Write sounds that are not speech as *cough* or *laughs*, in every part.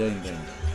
Yayındayım. Bana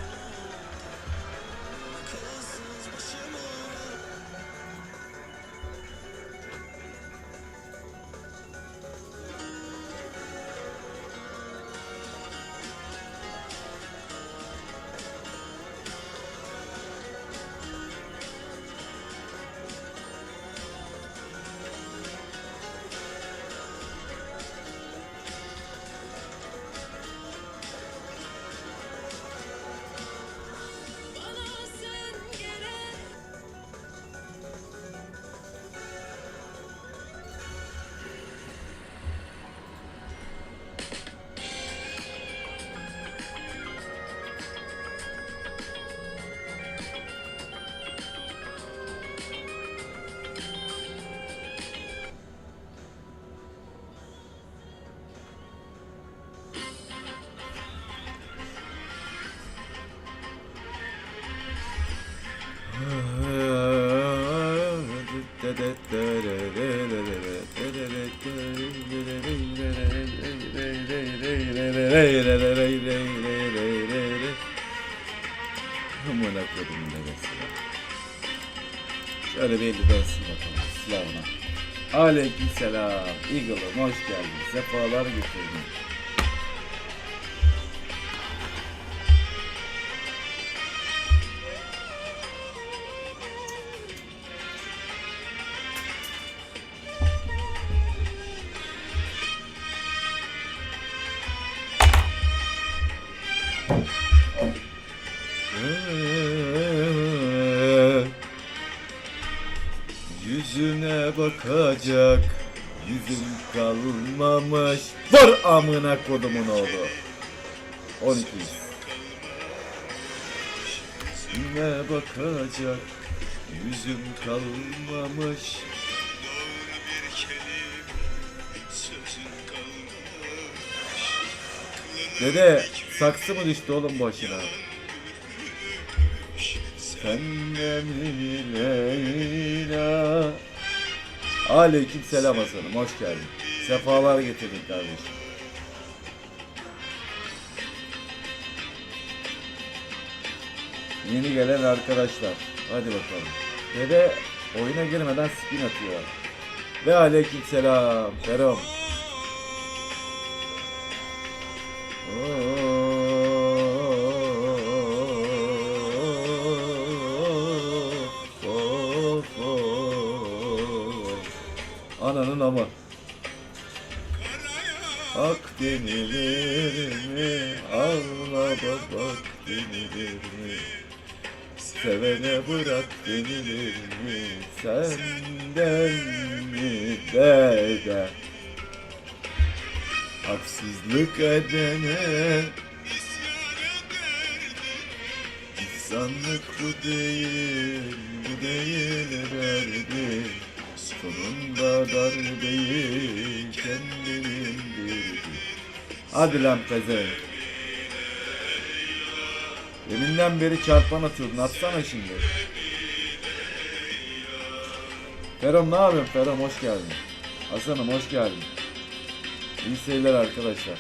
selam. Eagle'ım hoş geldin. Sefalar getirdin. Yüzüne bakacak yüzüm kalmamış. Vur amına kodumun oğlu. 12. Yüzüne bakacak yüzüm kalmamış. Dede saksı mı düştü oğlum başına? Sen de Leyla? Aleyküm selam Hasan'ım hoş geldin. Sefalar getirdin kardeşim. Yeni gelen arkadaşlar. Hadi bakalım. Dede oyuna girmeden spin atıyor. Ve aleyküm selam. Ferom. Of, denilir mi? Ağla bak denilir mi? Sevene bırak denilir mi? Senden mi dede? Haksızlık edene İnsanlık bu değil, bu değil derdi Sonunda darbeyi kendinin bildi Hadi lan pezevenk Deminden beri çarpan atıyordun atsana şimdi Ferom ne yapıyorsun Ferom hoş geldin Hasan'ım hoş geldin İyi seyirler arkadaşlar.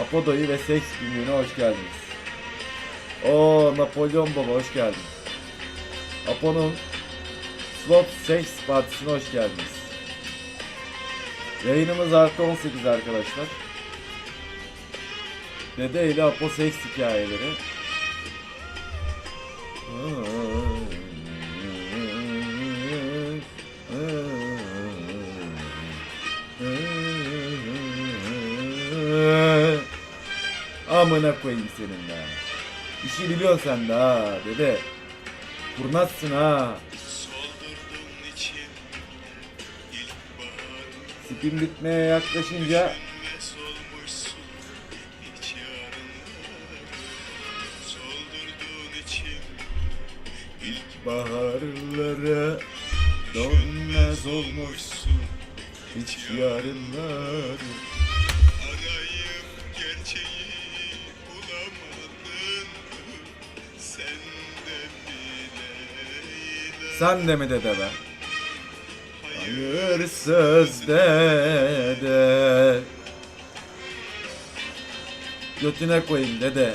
Apodo'yu ve Seks günlüğüne hoş geldiniz. Oo Napolyon Baba hoş geldin. Apo'nun Slot Seks Partisi'ne hoş geldiniz. Yayınımız artı 18 arkadaşlar. Dede ile Apo seks hikayeleri. Amına koyayım senin de. İşi biliyorsun sen de ha dede. Kurnazsın ha. Spin bitmeye yaklaşınca baharlara dönmez olmuşsun hiç yarınlar. arayıp gerçeği bulamadın Sen de bile Sen de mi dede be? Hayırsız dede götüne koyayım dede.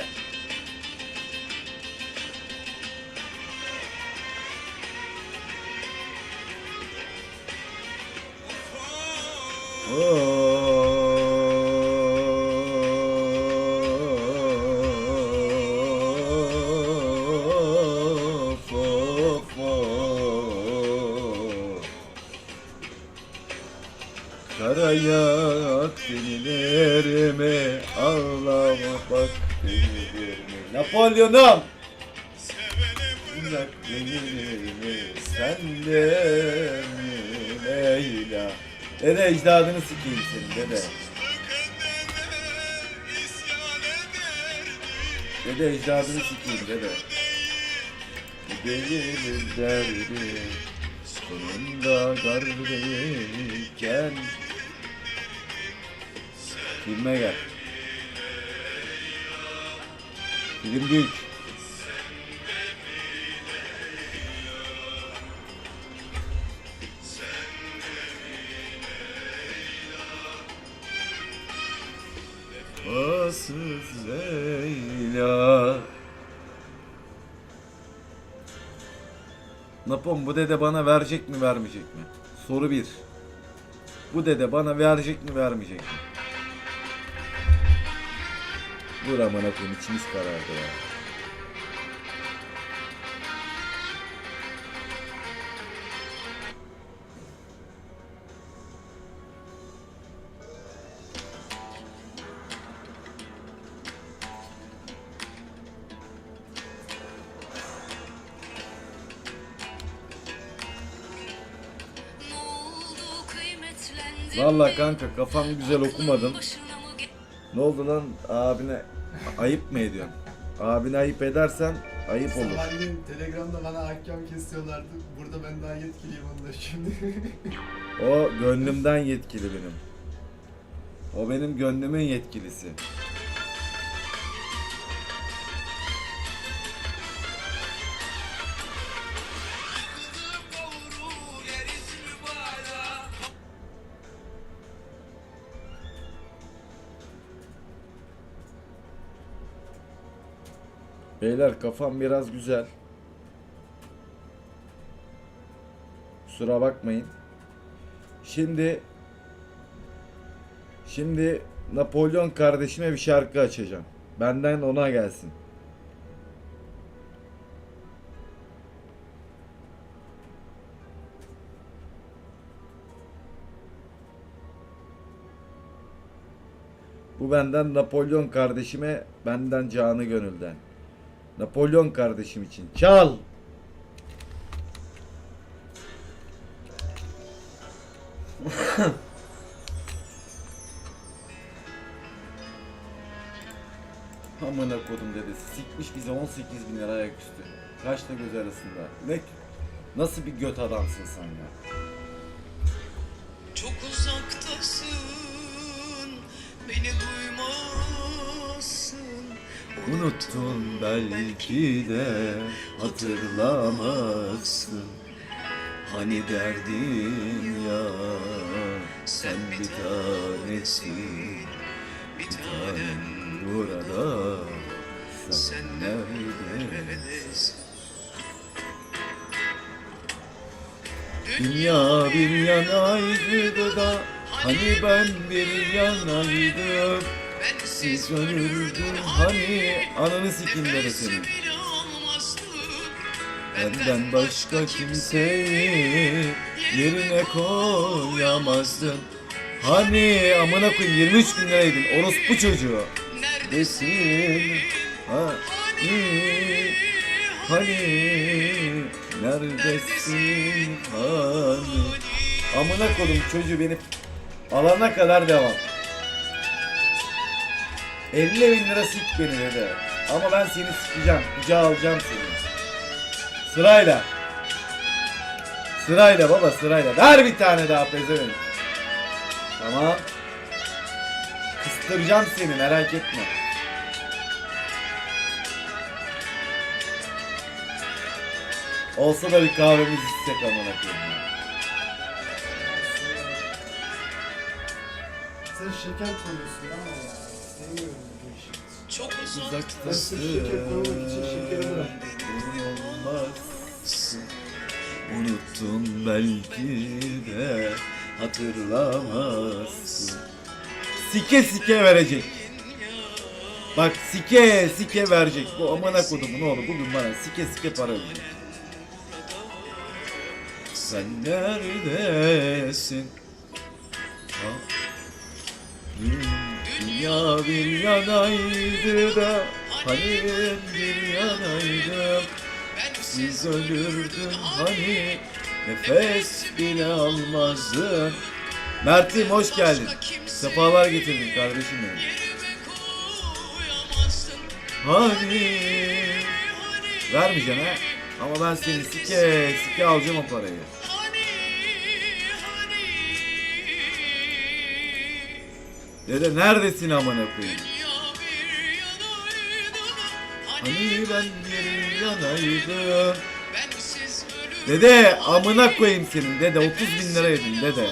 Karayak denilerime ağlama bak denilerime Napolyon'um! Bırak Dede ecdadını sikeyim senin dede. Dede ecdadını sikeyim dede. Gelir derdi Sonunda garbeyken Filme gel. Film büyük Vefasız Leyla Napom bu dede bana verecek mi vermeyecek mi? Soru bir. Bu dede bana verecek mi vermeyecek mi? Dur aman koyayım içimiz karardı ya. Vallahi kanka kafam güzel ge- Ne oldu lan abine ayıp mı ediyorsun? Abine ayıp edersen ayıp olur. Sabahleyin Telegram'da bana hakem kesiyorlardı. Burada ben daha yetkiliyim onda şimdi. *laughs* O gönlümden yetkili benim. O benim gönlümün yetkilisi. Beyler kafam biraz güzel. Kusura bakmayın. Şimdi Şimdi Napolyon kardeşime bir şarkı açacağım. Benden ona gelsin. Bu benden Napolyon kardeşime, benden canı gönülden. Napolyon kardeşim için. Çal! *laughs* Amına kodum dedesi. Sikmiş bize 18 bin lira ayaküstü. Kaçta göz arasında. Ne? Nasıl bir göt adamsın sen ya? Çok uzaktasın, beni duymazsın. Unuttun belki de hatırlamazsın. Hani derdin ya sen bir tanesin. Bir tanem burada sen neredesin? Dünya bir yanaydı da hani ben bir yanaydım. Siz ölürdün hani ananı sikim dedi senin. Benden başka kimseyi yerine koyamazdın. Hani amına koyayım 23 bin liraydın orospu çocuğu. Neredesin? Desin hani hani neredesin hani Amına koydum çocuğu beni alana kadar devam. 50 bin lira sik beni dedi. Ama ben seni sikeceğim. Kucağa alacağım seni. Sırayla. Sırayla baba sırayla. Ver bir tane daha pezevenk. Tamam. Kıstıracağım seni merak etme. Olsa da bir kahvemiz içsek amına koyayım. ya. Sen şeker koyuyorsun ama ya. Sevmiyorum bu işi. Çok Uzaktasın. Ben sırf şeker koymak için şekeri bıraktım. Olmazsın. Unuttun belki de hatırlamazsın. Sike sike verecek. Bak sike sike verecek. Bu amına kodumu ne olur bugün bana sike sike para verecek. Sen neredesin? Ha? Dünya bir yanaydı da ben bir yanaydım Siz ölürdün hani Nefes bile almazdın. Mert'im hoş geldin. Sefalar getirdin kardeşim benim. Hani Vermeyeceksin ha. Ama ben seni sike sike alacağım o parayı Dede neredesin amına koyayım? Hani ben bir yanaydım. Dede amına koyayım senin dede 30 bin lira yedin dede.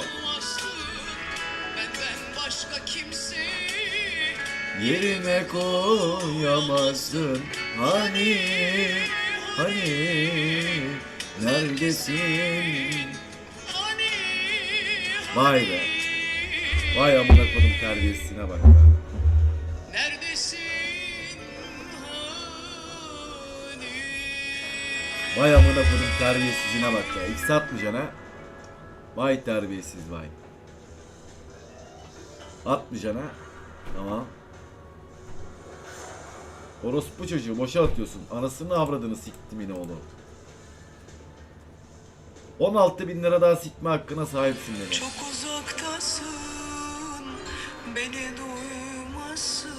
Yerine koyamazdın hani hani neredesin? Hani Vay be. Vay amına koydum terbiyesine bak be. Neredesin hani Vay amına koydum terbiyesizine bak ya. X atmayacaksın ha. Vay terbiyesiz vay. Atmayacaksın ha. Tamam. Orospu çocuğu boşa atıyorsun. Anasını avradını siktim yine oğlum. 16 bin lira daha sikme hakkına sahipsin dedi. Çok uzaktasın Beni duymazsın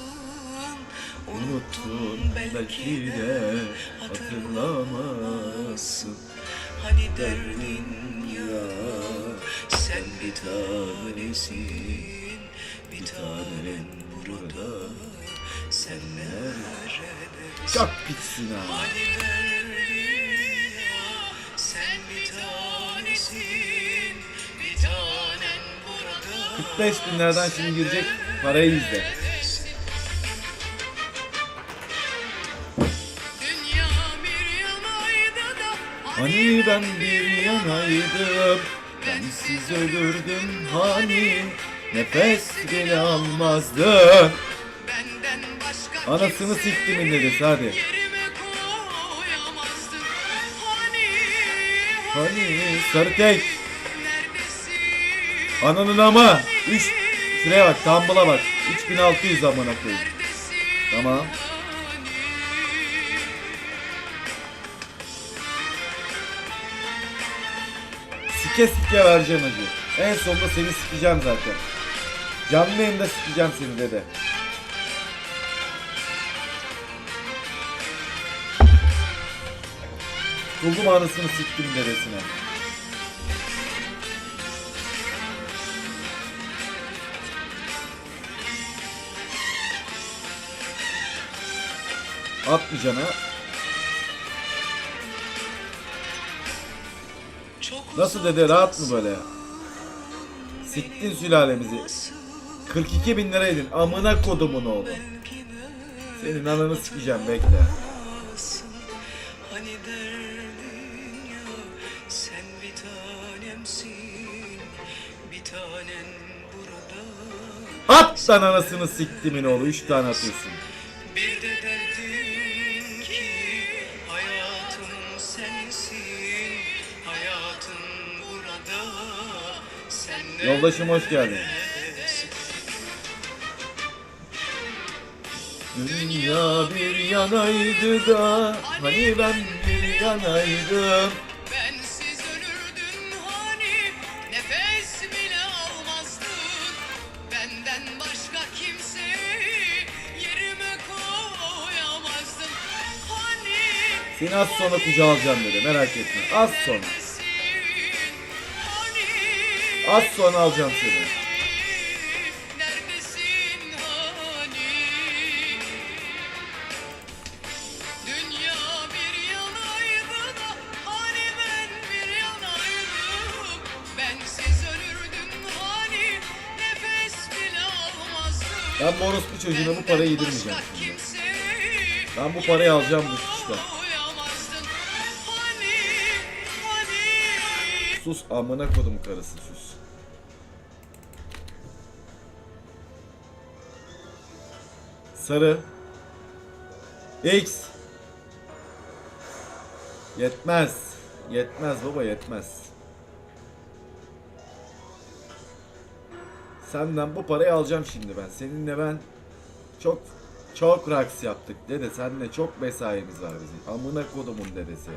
Unuttun belki de hatırlamazsın. Hani derdin ya Sen bir tanesin. Bir tanem burada Sen neredesin? Çok piçsin ha. Hani derdin 45 bin liradan şimdi girecek parayı izle. Hani ben bir yanaydım Bensiz ölürdüm hani. Nefes bile başka Anasını siktimin dedesi hadi. Hani sarı tek Ananın ama. 3 Şuraya bak tambula bak. 3600 amına koyayım. Tamam. Sike sike vereceğim acı En sonunda seni sikeceğim zaten. Canlı yayında sikeceğim seni dede. Buldum anasını siktim dedesine Çok Nasıl dede rahat mı böyle? Siktin sülalemizi. 42 bin lira yedin. Amına kodumun oğlu. Senin ananı sikeceğim bekle. Hani ya At lan anasını siktimin oğlu. 3 tane atıyorsun. Yoldaşım hoş geldin. Dünya bir yanaydı da hani ben bir yanaydım. Bensiz ölürdün hani, nefes bile almazdın. Benden başka kimse yerime koyamazdın. Hani Seni az sonra kucağa alacağım dedi merak etme. Az sonra. Az sonra alacağım seni. Hani? Hani ben ölürdün hani bu çocuğuna bu parayı yedirmeyeceğim şimdi. Ben bu parayı alacağım bu işte. Sus amına kodum karısı sus. Sarı. X. Yetmez. Yetmez baba yetmez. Senden bu parayı alacağım şimdi ben. Seninle ben çok çok raks yaptık dede. Seninle çok mesaimiz var bizim. Amına kodumun dedesi.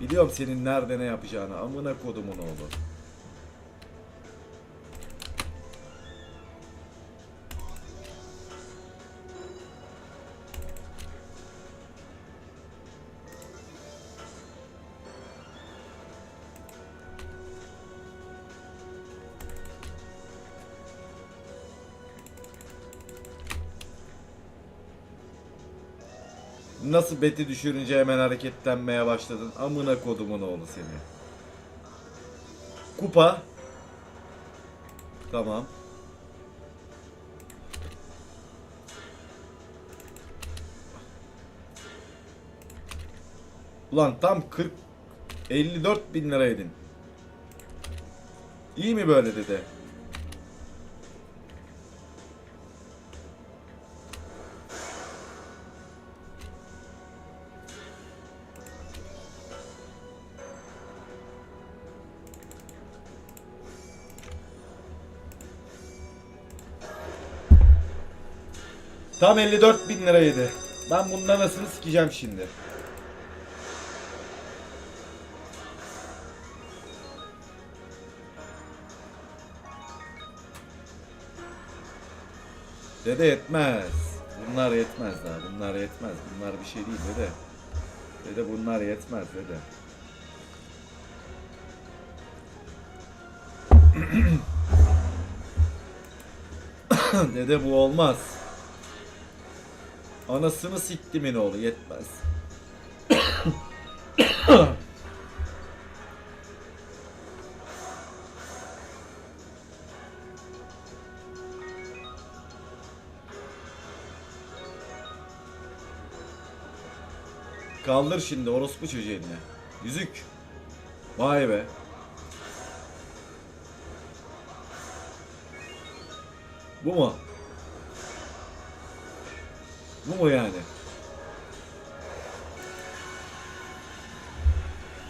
Biliyorum senin nerede ne yapacağını. Amına kodumun oğlu. Nasıl beti düşürünce hemen hareketlenmeye başladın? Amına kodumun oğlu seni. Kupa. Tamam. Ulan tam 40 54 bin liraydın. İyi mi böyle dede? Tam 54 bin liraydı. Ben bundan nasıl sikeceğim şimdi? Dede yetmez. Bunlar yetmez daha. Bunlar yetmez. Bunlar bir şey değil dede. Dede bunlar yetmez dede. *clears throat* dede bu olmaz. Anasını siktimin oğlu yetmez. Kaldır şimdi orospu çocuğu eline. Yüzük. Vay be. Bu mu? Bu mu yani?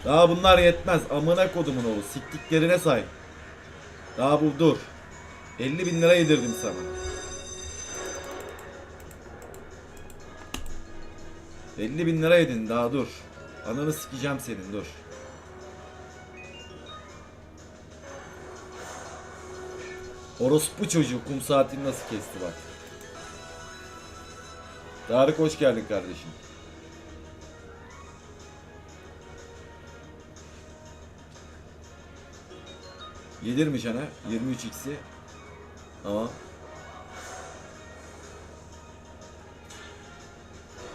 Daha bunlar yetmez. Amına kodumun oğlu. Siktiklerine say. Daha bu dur. 50 bin lira yedirdim sana. ...50 bin lira yedin daha dur. Ananı sikeceğim senin dur. Orospu çocuğu kum saatini nasıl kesti bak. Tarık hoş geldin kardeşim. Yedirmiş ana 23x'i. Tamam.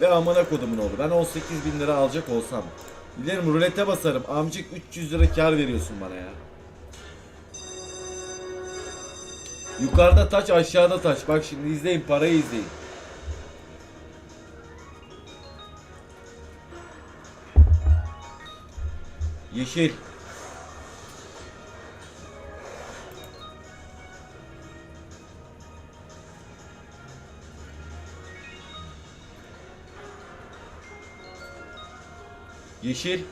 Ve amına kodumun oldu. Ben 18 bin lira alacak olsam. Bilirim rulete basarım. Amcık 300 lira kar veriyorsun bana ya. Yukarıda taç aşağıda taç. Bak şimdi izleyin parayı izleyin. Yeşil. Yeşil.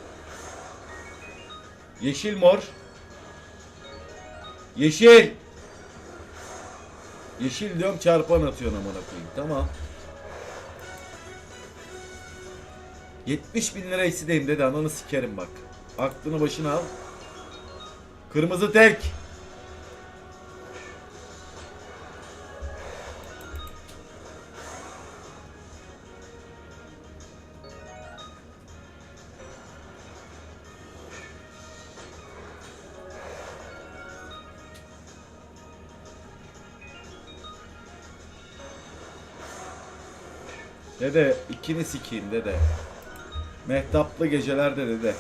Yeşil mor. Yeşil. Yeşil diyorum çarpan atıyorsun amına koyayım. Tamam. 70 bin lira eksideyim dedi ananı sikerim bak. Aklını başına al. Kırmızı tek. Dede ikini sikeyim dede. Mehtaplı gecelerde dede.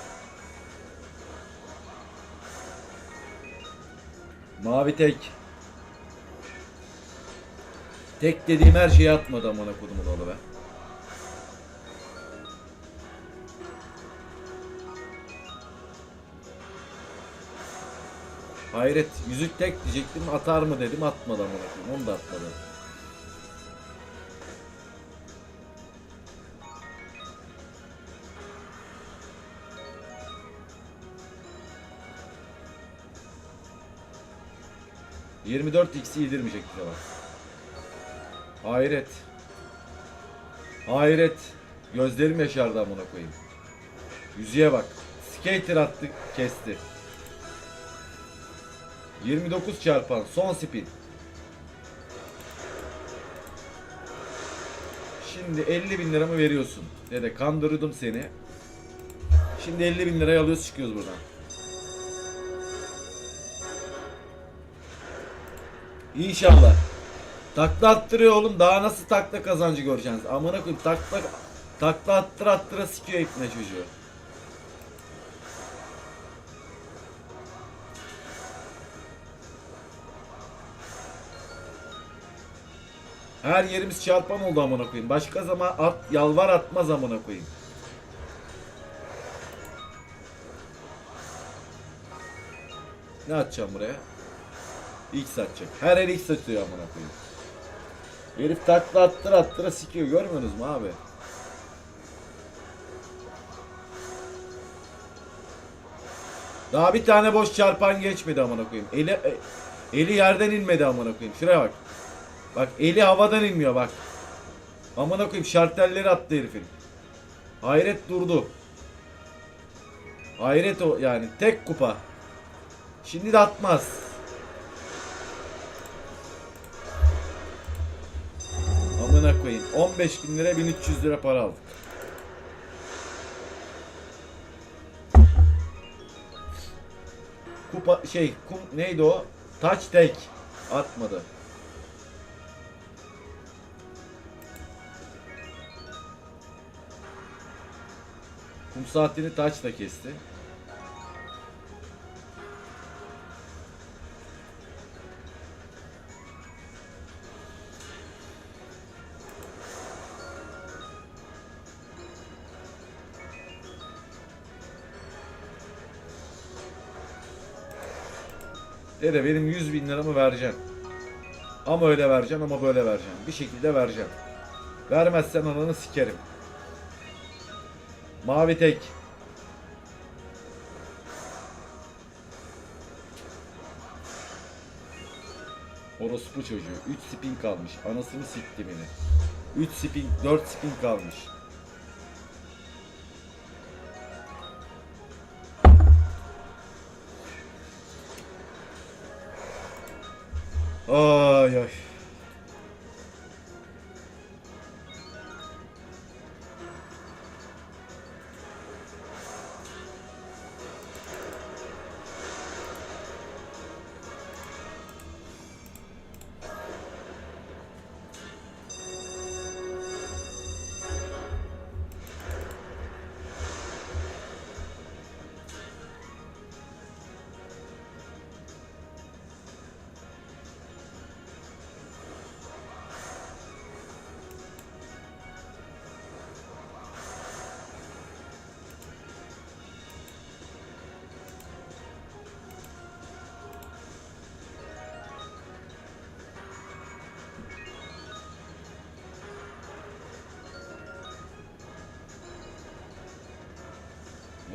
Abi tek. Tek dediğim her şeyi atmadı amına kodumun oğlu be. Hayret yüzük tek diyecektim atar mı dedim atmadı amına kodum onu da atmadı. ...24 x'i yedirmeyecek bize bak. Hayret. Hayret. Gözlerim yaşardı amına koyayım. Yüzüğe bak. Skater attı kesti. 29 çarpan son spin. Şimdi 50 bin liramı veriyorsun. Dede kandırdım seni. Şimdi 50 bin liraya alıyoruz çıkıyoruz buradan. İnşallah. Takla attırıyor oğlum. Daha nasıl takla kazancı göreceksiniz? Amına koyayım takla takla attır attıra sikiyor ipne çocuğu. Her yerimiz çarpan oldu amına koyayım. Başka zaman at yalvar atmaz amına koyayım. Ne atacağım buraya? X atacak. Her el X atıyor amına koyayım. Herif takla attır attıra sikiyor görmüyorsunuz mu abi? Daha bir tane boş çarpan geçmedi amına koyayım. Eli e- eli yerden inmedi amına koyayım. Şuraya bak. Bak eli havadan inmiyor bak. Amına koyayım şartelleri attı herifin. Hayret durdu. Hayret o yani tek kupa. Şimdi de atmaz. Amına koyayım. 15 bin lira 1300 lira para aldık. Kupa şey kum neydi o? Touch tek atmadı. Kum saatini taç da kesti. Dede benim 100 bin liramı vereceksin. Ama öyle vereceksin ama böyle vereceksin. Bir şekilde vereceksin. Vermezsen ananı sikerim. Mavi tek. Orospu çocuğu. 3 spin kalmış. Anasını siktim yine. 3 spin, 4 spin kalmış. Ay ay.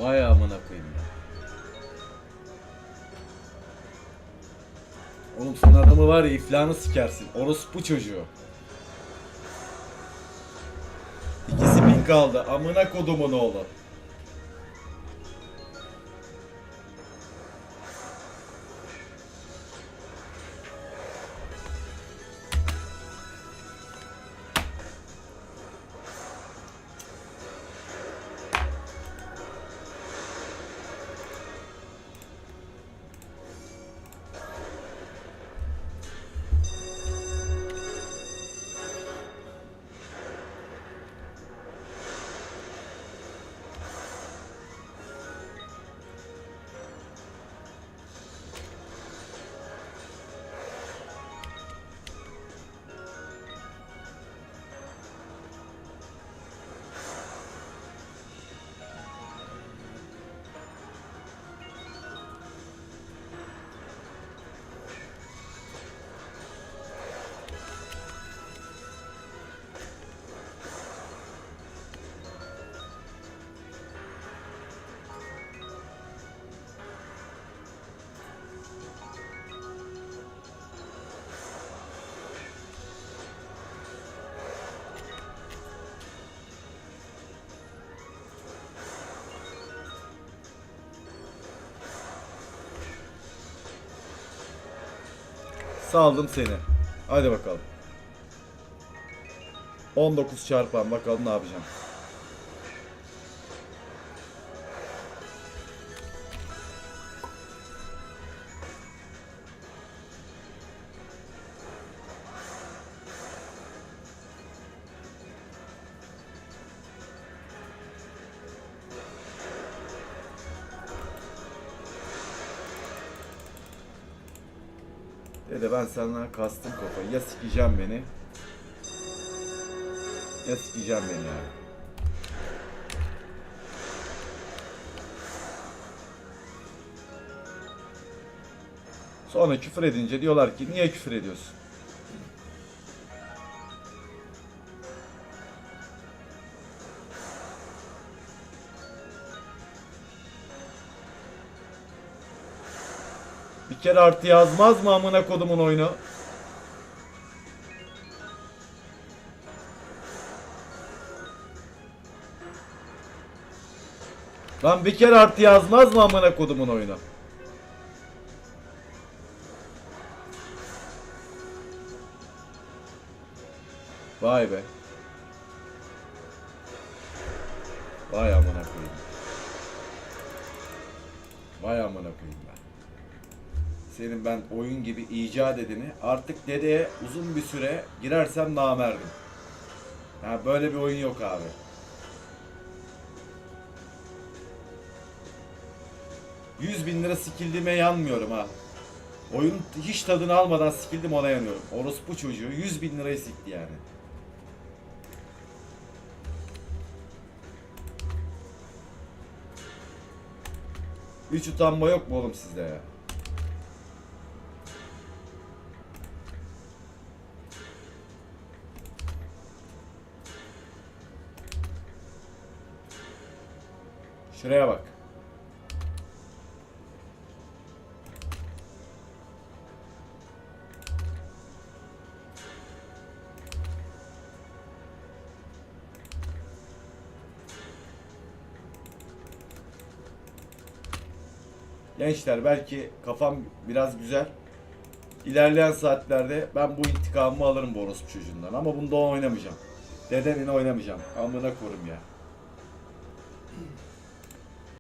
Vay amına koyayım ya. Oğlum sen adamı var ya iflahını sikersin. Orospu çocuğu. İkisi bin kaldı. Amına kodumun oğlu. Saldım seni. Hadi bakalım. 19 çarpan bakalım ne yapacağım. Ben senden kastım kafayı. Ya sikeceğim beni. Ya sikeceğim beni yani. Sonra küfür edince diyorlar ki niye küfür ediyorsun? Bir kere artı yazmaz mı amına kodumun oyunu? Lan bir kere artı yazmaz mı amına kodumun oyunu? Vay be. Vay amına koyayım. Vay amına koyayım. Senin ben oyun gibi icat edeni artık dedeye uzun bir süre girersem namerdim. Ya böyle bir oyun yok abi. Yüz bin lira sikildiğime yanmıyorum ha. Oyun hiç tadını almadan sikildim ona yanıyorum. Orospu çocuğu 100 bin lirayı sikti yani. Hiç utanma yok mu oğlum sizde ya? Şuraya bak. Gençler belki kafam biraz güzel. İlerleyen saatlerde ben bu intikamımı alırım bu orospu çocuğundan. Ama bunda oynamayacağım. Dedenin oynamayacağım. Amına korum ya.